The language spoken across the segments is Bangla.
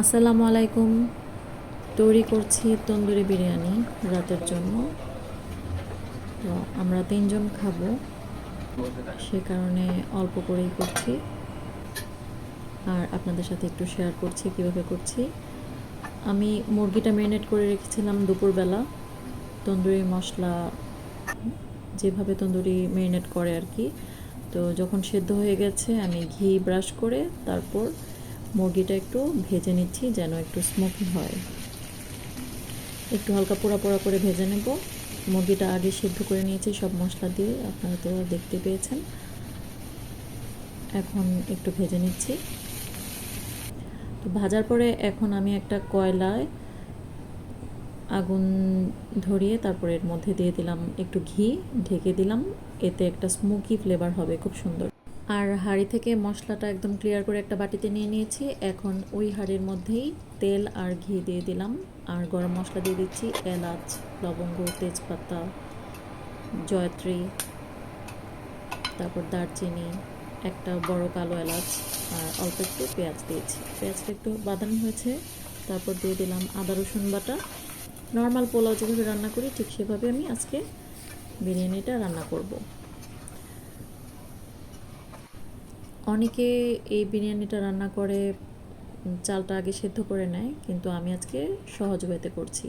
আসসালামু আলাইকুম। তৈরি করছি তন্দুরি বিরিয়ানি রাতের জন্য। তো আমরা তিনজন খাব। সে কারণে অল্প করেই করছি। আর আপনাদের সাথে একটু শেয়ার করছি, কীভাবে করছি। আমি মুরগিটা ম্যারিনেট করে রেখেছিলাম দুপুরবেলা। তন্দুরি মশলা, যেভাবে তন্দুরি ম্যারিনেট করে আর কি। তো যখন সেদ্ধ হয়ে গেছে, আমি ঘি ব্রাশ করে তারপর মুরগিটা একটু ভেজে নিচ্ছি যেন একটু স্মোকি হয়। একটু হালকা পোড়া পোড়া করে ভেজে নেব। মুরগিটা আগে সেদ্ধ করে নিয়েছি, সব মশলা দিয়ে। আপনারা তো দেখতে পেয়েছেন। এখন একটু ভেজে নিচ্ছি। তো ভাজার পরে এখন আমি একটা কয়লায় আগুন ধরিয়ে তারপরে এর মধ্যে দিয়ে দিলাম একটু ঘি, ঢেকে দিলাম। এতে একটা স্মোকি ফ্লেভার হবে, খুব সুন্দর। আর হাঁড়ি থেকে মশলাটা একদম ক্লিয়ার করে একটা বাটিতে নিয়ে নিয়েছি। এখন ওই হাঁড়ির মধ্যেই তেল আর ঘি দিয়ে দিলাম। আর গরম মশলা দিয়ে দিচ্ছি এলাচ, লবঙ্গ, তেজপাতা, জয়ত্রী, তারপর দারচিনি, একটা বড় কালো এলাচ, আর অল্প একটু পেঁয়াজ দিয়েছি। পেঁয়াজটা একটু বাদামি হয়েছে, তারপর দিয়ে দিলাম আদা, রসুন বাটা। নর্মাল পোলাও যেভাবে রান্না করি ঠিক সেভাবে আমি আজকে বিরিয়ানিটা রান্না করব। অনেকে এই বিরিয়ানিটা রান্না করে চালটা আগে সেদ্ধ করে নেয়, কিন্তু আমি আজকে সহজ ওয়েতে করছি।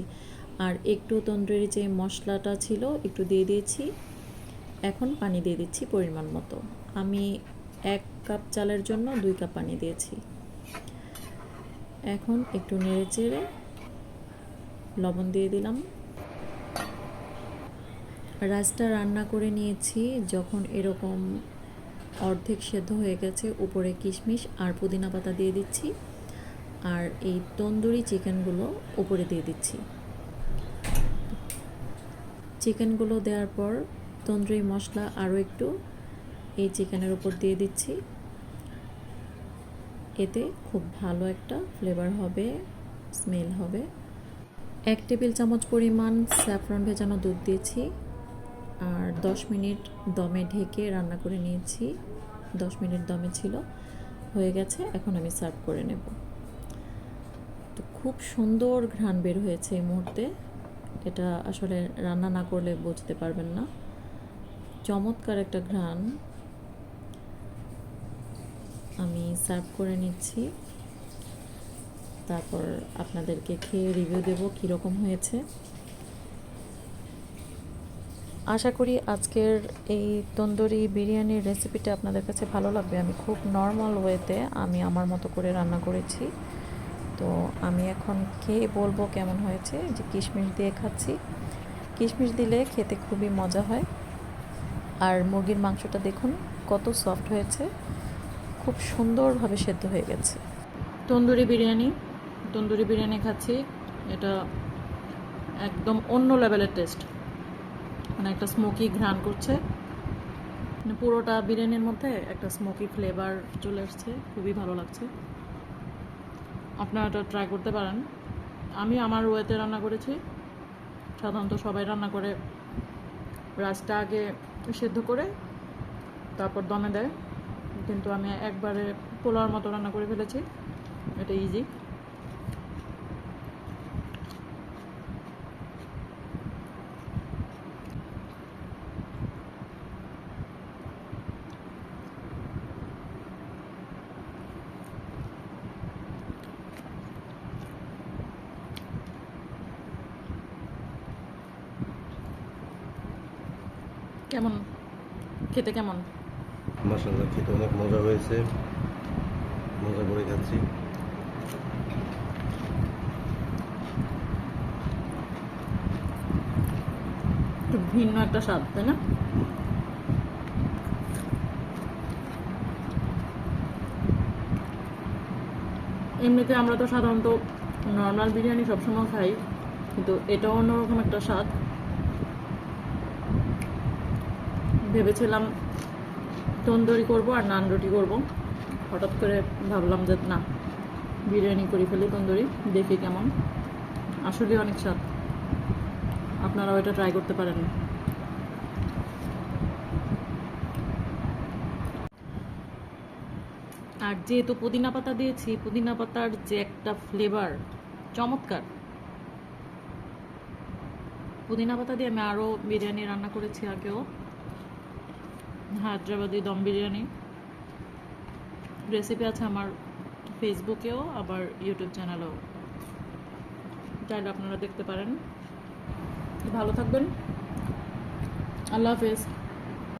আর একটু তন্দ্রের যে মশলাটা ছিল, একটু দিয়ে দিয়েছি। এখন পানি দিয়ে দিচ্ছি পরিমাণ মতো। আমি এক কাপ চালের জন্য দুই কাপ পানি দিয়েছি। এখন একটু নেড়ে চেড়ে লবণ দিয়ে দিলাম। রাইসটা রান্না করে নিয়েছি, যখন এরকম অর্ধেক সেদ্ধ হয়ে গেছে, উপরে কিশমিশ আর পুদিনা পাতা দিয়ে দিচ্ছি। আর এই তন্দুরি চিকেনগুলো উপরে দিয়ে দিচ্ছি। চিকেনগুলো দেওয়ার পর তন্দুরি মশলা আরও একটু এই চিকেনের উপর দিয়ে দিচ্ছি। এতে খুব ভালো একটা ফ্লেভার হবে স্মেল হবে। এক টেবিল চামচ পরিমাণ স্যাফরন ভেজানো দুধ দিয়েছি। আর দশ মিনিট দমে ঢেকে রান্না করে নিয়েছি। দশ মিনিট দমে ছিল, হয়ে গেছে, এখন আমি সার্ভ করে নেব। তো খুব সুন্দর ঘ্রাণ বের হয়েছে এই মুহূর্তে। এটা আসলে রান্না না করলে বুঝতে পারবেন না। চমৎকার একটা ঘ্রাণ। আমি সার্ভ করে নিচ্ছি। তারপর আপনাদেরকে খেয়ে রিভিউ দেব কীরকম হয়েছে। আশা করি আজকের এই তন্দুরি বিরিয়ানির রেসিপিটা আপনাদের কাছে ভালো লাগবে। আমি খুব নর্মাল ওয়েতে আমি আমার মতো করে রান্না করেছি। তো আমি এখন খেয়ে বলব কেমন হয়েছে, যে কিশমিশ দিয়ে খাচ্ছি। কিশমিশ দিলে খেতে খুবই মজা হয়। আর মুরগির মাংসটা দেখুন কত সফট হয়েছে, খুব সুন্দরভাবে সেদ্ধ হয়ে গেছে। তন্দুরি বিরিয়ানি তন্দুরি বিরিয়ানি খাচ্ছি। এটা একদম অন্য লেভেলের টেস্ট মানে একটা স্মোকি ঘ্রাণ করছে। মানে পুরোটা বিরিয়ানির মধ্যে একটা স্মোকি ফ্লেভার চলে আসছে, খুবই ভালো লাগছে। আপনারা এটা ট্রাই করতে পারেন। আমি আমার ওয়েতে রান্না করেছি। সাধারণত সবাই রান্না করে। রাসটা আগে সেদ্ধ করে তারপর দমে দেয়। কিন্তু আমি একবারে পোলাওয়ার মতো রান্না করে ফেলেছি। এটা ইজি কেমন? খেতে কেমন? মাসাল্লাহ খেতে অনেক মজা হয়েছে। মজা করে খাচ্ছি। ভিন্ন একটা স্বাদ তাই না? এমনিতে আমরা তো সাধারণত নর্মাল বিরিয়ানি সবসময় খাই কিন্তু এটাও অন্যরকম একটা স্বাদ। ভেবেছিলাম তন্দুরি করব আর নান রুটি করব। হঠাৎ করে ভাবলাম যে না, বিরিয়ানি করে ফেলি তন্দুরি, দেখি কেমন। আসলে অনেক স্বাদ। আপনারাও এটা ট্রাই করতে পারেন। আর যেহেতু পুদিনা পাতা দিয়েছি, পুদিনা পাতার যে একটা ফ্লেভার চমৎকার। পুদিনা পাতা দিয়ে আমি আরও বিরিয়ানি রান্না করেছি আগেও। হায়দ্রাবাদি দম বিরিয়ানি। রেসিপি আছে আমার ফেসবুকেও আবার ইউটিউব চ্যানেলেও চাইলে আপনারা দেখতে পারেন। ভালো থাকবেন। আল্লাহ হাফেজ।